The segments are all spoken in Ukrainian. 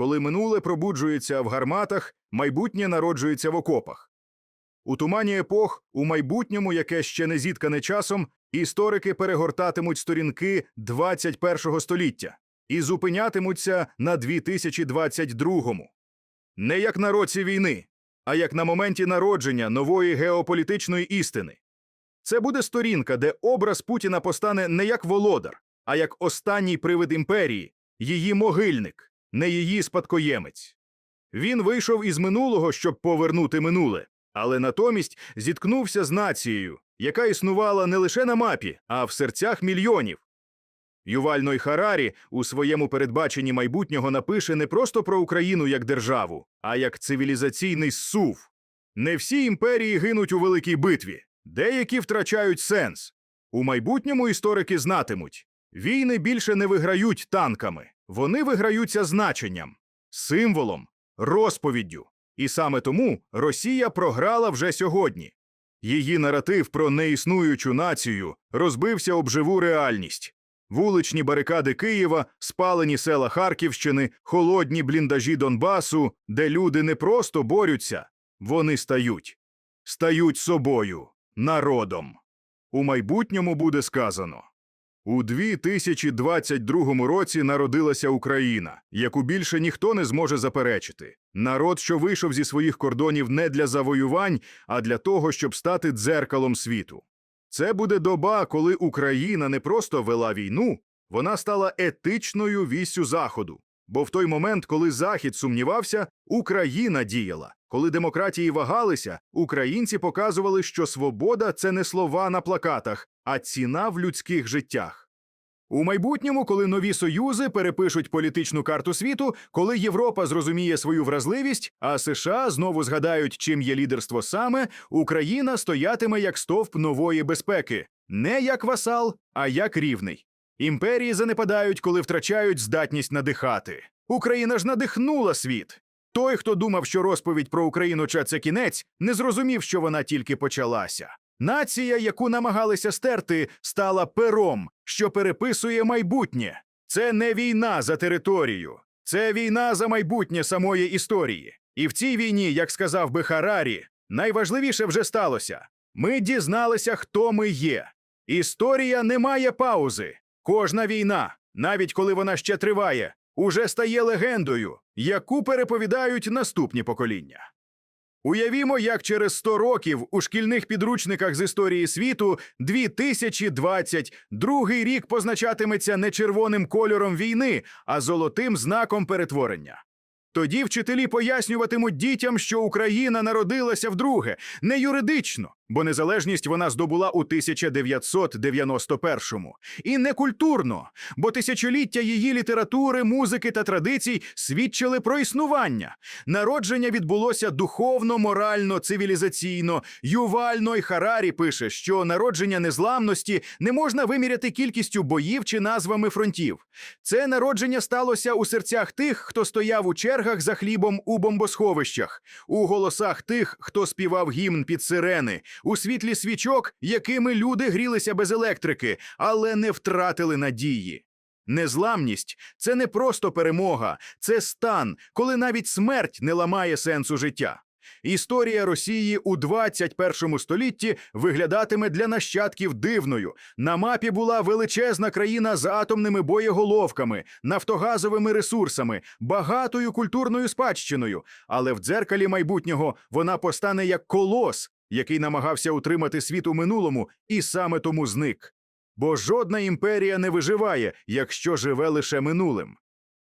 Коли минуле пробуджується в гарматах, майбутнє народжується в окопах. У тумані епох, у майбутньому, яке ще не зіткане часом, історики перегортатимуть сторінки 21 століття і зупинятимуться на 2022-му. Не як на році війни, а як на моменті народження нової геополітичної істини. Це буде сторінка, де образ Путіна постане не як володар, а як останній привид імперії, її могильник, не її спадкоємець. Він вийшов із минулого, щоб повернути минуле, але натомість зіткнувся з нацією, яка існувала не лише на мапі, а в серцях мільйонів. Юваль Ной Харарі у своєму передбаченні майбутнього напише не просто про Україну як державу, а як цивілізаційний зсув. Не всі імперії гинуть у великій битві, деякі втрачають сенс. У майбутньому історики знатимуть війни більше не виграють танками, вони виграються значенням, символом, розповіддю. І саме тому Росія програла вже сьогодні. Її наратив про неіснуючу націю розбився об живу реальність. Вуличні барикади Києва, спалені села Харківщини, холодні бліндажі Донбасу, де люди не просто борються, вони стають. Стають собою, народом. У майбутньому буде сказано. У 2022 році народилася Україна, яку більше ніхто не зможе заперечити. Народ, що вийшов зі своїх кордонів не для завоювань, а для того, щоб стати дзеркалом світу. Це буде доба, коли Україна не просто вела війну, вона стала етичною віссю Заходу. Бо в той момент, коли Захід сумнівався, Україна діяла. Коли демократії вагалися, українці показували, що свобода це не слова на плакатах, а ціна в людських життях. У майбутньому, коли нові союзи перепишуть політичну карту світу, коли Європа зрозуміє свою вразливість, а США знову згадають, чим є лідерство саме, Україна стоятиме як стовп нової безпеки, не як васал, а як рівний. Імперії занепадають, коли втрачають здатність надихати. Україна ж надихнула світ. Той, хто думав, що розповідь про Україну – це кінець, не зрозумів, що вона тільки почалася. Нація, яку намагалися стерти, стала пером, що переписує майбутнє. Це не війна за територію, це війна за майбутнє самої історії. І в цій війні, як сказав би Харарі, найважливіше вже сталося. Ми дізналися, хто ми є. Історія не має паузи. Кожна війна, навіть коли вона ще триває, уже стає легендою, яку переповідають наступні покоління. Уявімо, як через 100 років у шкільних підручниках з історії світу 2022 рік позначатиметься не червоним кольором війни, а золотим знаком перетворення. Тоді вчителі пояснюватимуть дітям, що Україна народилася вдруге, не юридично, бо незалежність вона здобула у 1991-му, і не культурно, бо тисячоліття її літератури, музики та традицій свідчили про існування. Народження відбулося духовно, морально, цивілізаційно. Ювально й Харарі пише, що народження незламності не можна виміряти кількістю боїв чи назвами фронтів. Це народження сталося у серцях тих, хто стояв у чергах за хлібом у бомбосховищах, у голосах тих, хто співав гімн під сирени, у світлі свічок, якими люди грілися без електрики, але не втратили надії. Незламність це не просто перемога, це стан, коли навіть смерть не ламає сенсу життя. Історія Росії у 21 столітті виглядатиме для нащадків дивною. На мапі була величезна країна з атомними боєголовками, нафтогазовими ресурсами, багатою культурною спадщиною. Але в дзеркалі майбутнього вона постане як колос, який намагався утримати світ у минулому, і саме тому зник. Бо жодна імперія не виживає, якщо живе лише минулим.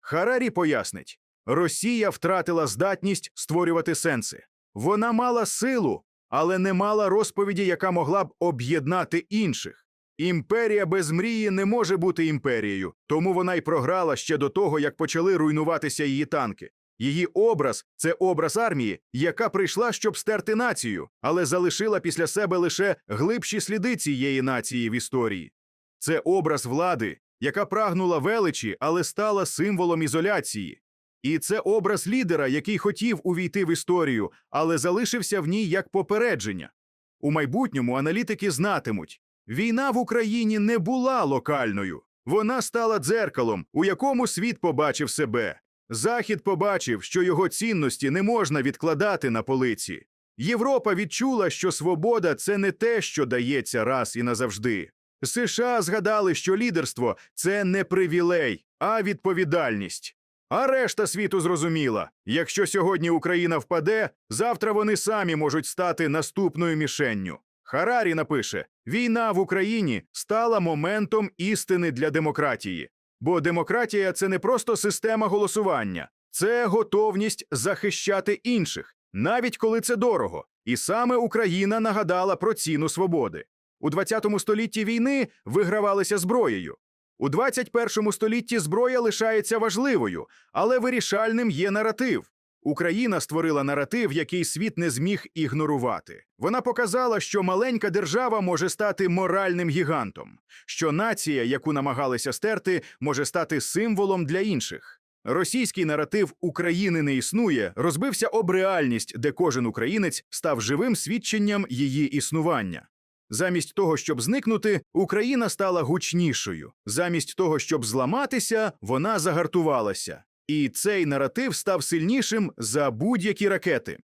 Харарі пояснить. Росія втратила здатність створювати сенси. Вона мала силу, але не мала розповіді, яка могла б об'єднати інших. Імперія без мрії не може бути імперією, тому вона й програла ще до того, як почали руйнуватися її танки. Її образ це образ армії, яка прийшла, щоб стерти націю, але залишила після себе лише глибші сліди цієї нації в історії. Це образ влади, яка прагнула величі, але стала символом ізоляції. І це образ лідера, який хотів увійти в історію, але залишився в ній як попередження. У майбутньому аналітики знатимуть, війна в Україні не була локальною, вона стала дзеркалом, у якому світ побачив себе. Захід побачив, що його цінності не можна відкладати на полиці. Європа відчула, що свобода це не те, що дається раз і назавжди. США згадали, що лідерство це не привілей, а відповідальність. А решта світу зрозуміла: якщо сьогодні Україна впаде, завтра вони самі можуть стати наступною мішенню. Харарі напише: війна в Україні стала моментом істини для демократії. Бо демократія це не просто система голосування, це готовність захищати інших, навіть коли це дорого. І саме Україна нагадала про ціну свободи. У 20 столітті війни вигравалися зброєю. У 21 столітті зброя лишається важливою, але вирішальним є наратив. Україна створила наратив, який світ не зміг ігнорувати. Вона показала, що маленька держава може стати моральним гігантом, що нація, яку намагалися стерти, може стати символом для інших. Російський наратив України не існує розбився об реальність, де кожен українець став живим свідченням її існування. Замість того, щоб зникнути, Україна стала гучнішою. Замість того, щоб зламатися, вона загартувалася. І цей наратив став сильнішим за будь-які ракети.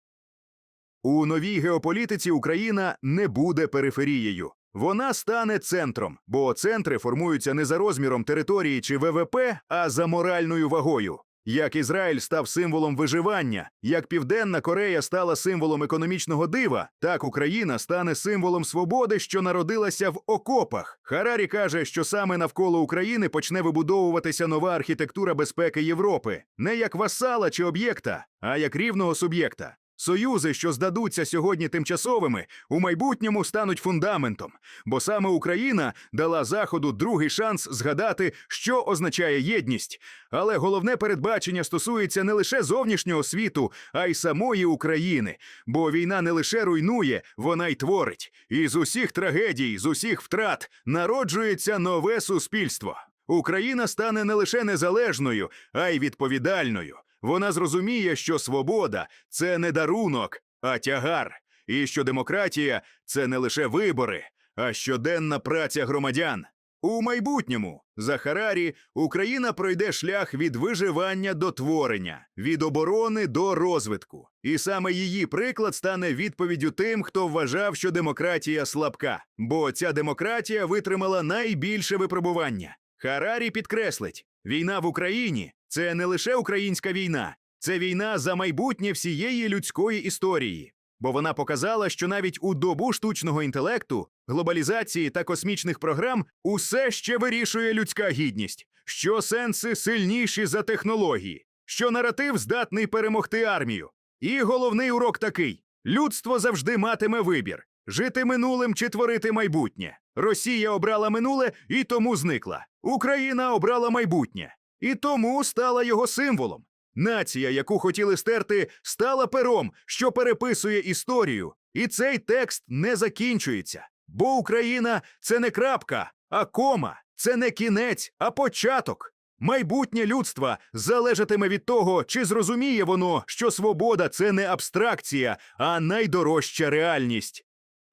У новій геополітиці Україна не буде периферією. Вона стане центром, бо центри формуються не за розміром території чи ВВП, а за моральною вагою. Як Ізраїль став символом виживання, як Південна Корея стала символом економічного дива, так Україна стане символом свободи, що народилася в окопах. Харарі каже, що саме навколо України почне вибудовуватися нова архітектура безпеки Європи, не як васала чи об'єкта, а як рівного суб'єкта. Союзи, що здадуться сьогодні тимчасовими, у майбутньому стануть фундаментом, бо саме Україна дала Заходу другий шанс згадати, що означає єдність. Але головне передбачення стосується не лише зовнішнього світу, а й самої України. Бо війна не лише руйнує, вона й творить. І з усіх трагедій, з усіх втрат народжується нове суспільство. Україна стане не лише незалежною, а й відповідальною. Вона зрозуміє, що свобода це не дарунок, а тягар, і що демократія це не лише вибори, а щоденна праця громадян. У майбутньому за Харарі Україна пройде шлях від виживання до творення, від оборони до розвитку. І саме її приклад стане відповіддю тим, хто вважав, що демократія слабка, бо ця демократія витримала найбільше випробування. Харарі підкреслить: війна в Україні це не лише українська війна, це війна за майбутнє всієї людської історії. Бо вона показала, що навіть у добу штучного інтелекту, глобалізації та космічних програм усе ще вирішує людська гідність, що сенси сильніші за технології, що наратив здатний перемогти армію. І головний урок такий: людство завжди матиме вибір жити минулим чи творити майбутнє. Росія обрала минуле і тому зникла. Україна обрала майбутнє і тому стала його символом. Нація, яку хотіли стерти, стала пером, що переписує історію. І цей текст не закінчується. Бо Україна це не крапка, а кома, це не кінець, а початок. Майбутнє людства залежатиме від того, чи зрозуміє воно, що свобода це не абстракція, а найдорожча реальність.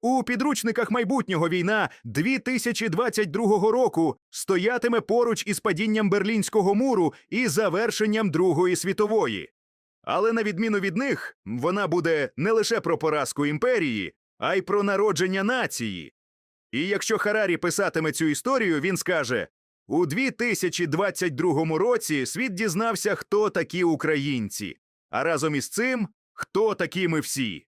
У підручниках майбутнього війна 2022 року стоятиме поруч із падінням Берлінського муру і завершенням Другої світової. Але на відміну від них, вона буде не лише про поразку імперії, а й про народження нації. І якщо Харарі писатиме цю історію, він скаже: у 2022 році світ дізнався, хто такі українці, а разом із цим, хто такі ми всі.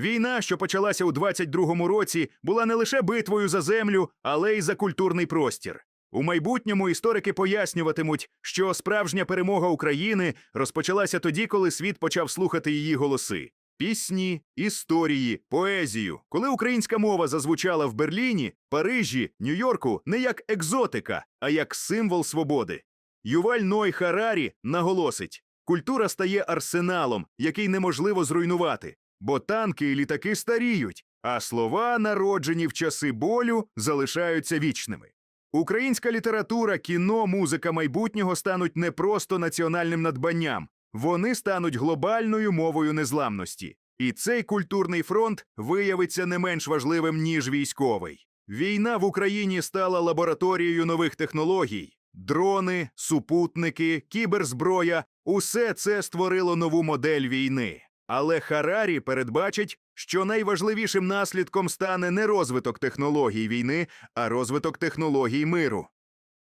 Війна, що почалася у 22-му році, була не лише битвою за землю, але й за культурний простір. У майбутньому історики пояснюватимуть, що справжня перемога України розпочалася тоді, коли світ почав слухати її голоси. Пісні, історії, поезію. Коли українська мова зазвучала в Берліні, Парижі, Нью-Йорку не як екзотика, а як символ свободи. Юваль Ной Харарі наголосить: культура стає арсеналом, який неможливо зруйнувати, бо танки і літаки старіють, а слова, народжені в часи болю, залишаються вічними. Українська література, кіно, музика майбутнього стануть не просто національним надбанням, вони стануть глобальною мовою незламності. І цей культурний фронт виявиться не менш важливим, ніж військовий. Війна в Україні стала лабораторією нових технологій. Дрони, супутники, кіберзброя Усе це створило нову модель війни. Але Харарі передбачить, що найважливішим наслідком стане не розвиток технологій війни, а розвиток технологій миру.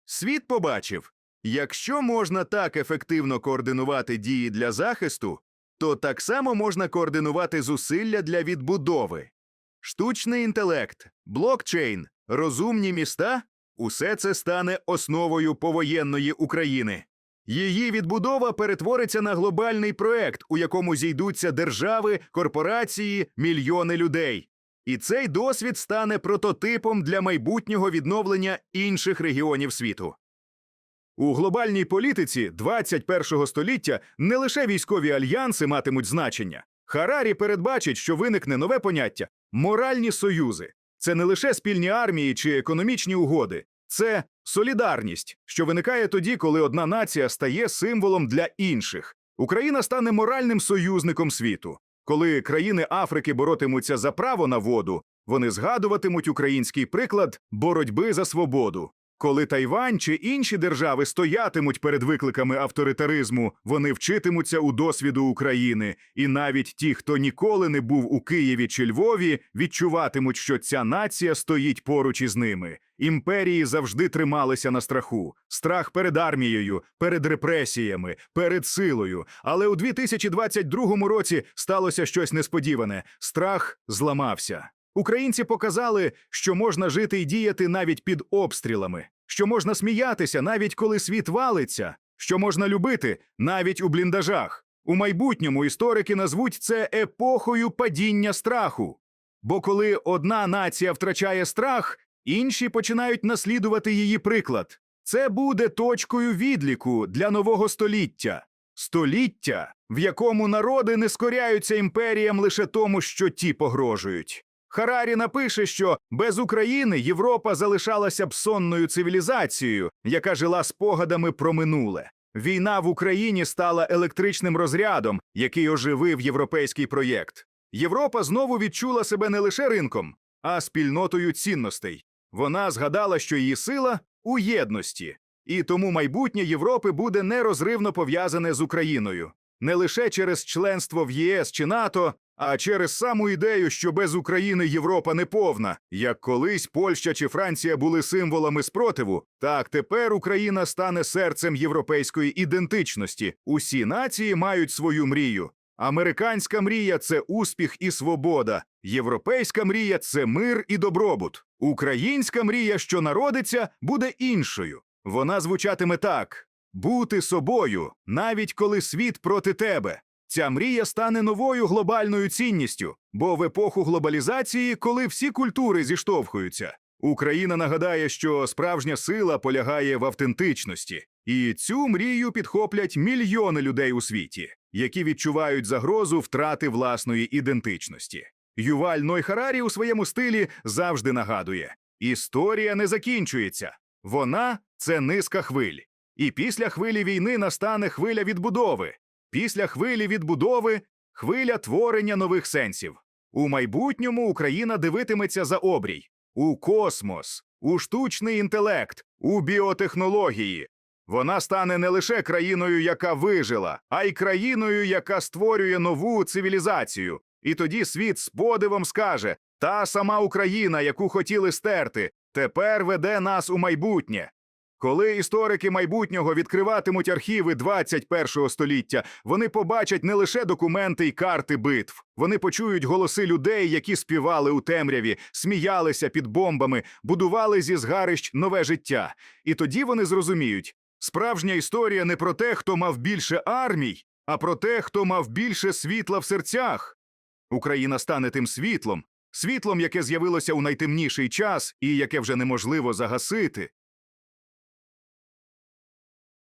Світ побачив, якщо можна так ефективно координувати дії для захисту, то так само можна координувати зусилля для відбудови. Штучний інтелект, блокчейн, розумні міста усе це стане основою повоєнної України. Її відбудова перетвориться на глобальний проект, у якому зійдуться держави, корпорації, мільйони людей. І цей досвід стане прототипом для майбутнього відновлення інших регіонів світу. У глобальній політиці 21-го століття не лише військові альянси матимуть значення. Харарі передбачить, що виникне нове поняття моральні союзи. Це не лише спільні армії чи економічні угоди, це солідарність, що виникає тоді, коли одна нація стає символом для інших. Україна стане моральним союзником світу. Коли країни Африки боротимуться за право на воду, вони згадуватимуть український приклад боротьби за свободу. Коли Тайвань чи інші держави стоятимуть перед викликами авторитаризму, вони вчитимуться у досвіду України, і навіть ті, хто ніколи не був у Києві чи Львові, відчуватимуть, що ця нація стоїть поруч із ними. Імперії завжди трималися на страху: страх перед армією, перед репресіями, перед силою. Але у 2022 році сталося щось несподіване: страх зламався. Українці показали, що можна жити і діяти навіть під обстрілами, що можна сміятися навіть коли світ валиться, що можна любити навіть у бліндажах. У майбутньому історики назвуть це епохою падіння страху. Бо коли одна нація втрачає страх, інші починають наслідувати її приклад. Це буде точкою відліку для нового століття. Століття, в якому народи не скоряються імперіям лише тому, що ті погрожують. Харарі напише, що без України Європа залишалася б сонною цивілізацією, яка жила спогадами про минуле. Війна в Україні стала електричним розрядом, який оживив європейський проєкт. Європа знову відчула себе не лише ринком, а спільнотою цінностей. Вона згадала, що її сила у єдності, і тому майбутнє Європи буде нерозривно пов'язане з Україною не лише через членство в ЄС чи НАТО, а через саму ідею, що без України Європа не повна. Як колись Польща чи Франція були символами спротиву, так тепер Україна стане серцем європейської ідентичності. Усі нації мають свою мрію. Американська мрія це успіх і свобода. Європейська мрія це мир і добробут. Українська мрія, що народиться, буде іншою. Вона звучатиме так: бути собою, навіть коли світ проти тебе. Ця мрія стане новою глобальною цінністю, бо в епоху глобалізації, коли всі культури зіштовхуються, Україна нагадає, що справжня сила полягає в автентичності, і цю мрію підхоплять мільйони людей у світі, які відчувають загрозу втрати власної ідентичності. Юваль Ной Харарі у своєму стилі завжди нагадує: історія не закінчується, вона це низка хвиль. І після хвилі війни настане хвиля відбудови. Після хвилі відбудови хвиля творення нових сенсів. У майбутньому Україна дивитиметься за обрій, у космос, у штучний інтелект, у біотехнології. Вона стане не лише країною, яка вижила, а й країною, яка створює нову цивілізацію. І тоді світ з подивом скаже: та сама Україна, яку хотіли стерти, тепер веде нас у майбутнє. Коли історики майбутнього відкриватимуть архіви 21 століття, вони побачать не лише документи й карти битв, вони почують голоси людей, які співали у темряві, сміялися під бомбами, будували зі згарищ нове життя. І тоді вони зрозуміють, справжня історія не про те, хто мав більше армій, а про те, хто мав більше світла в серцях. Україна стане тим світлом, світлом, яке з'явилося у найтемніший час і яке вже неможливо загасити.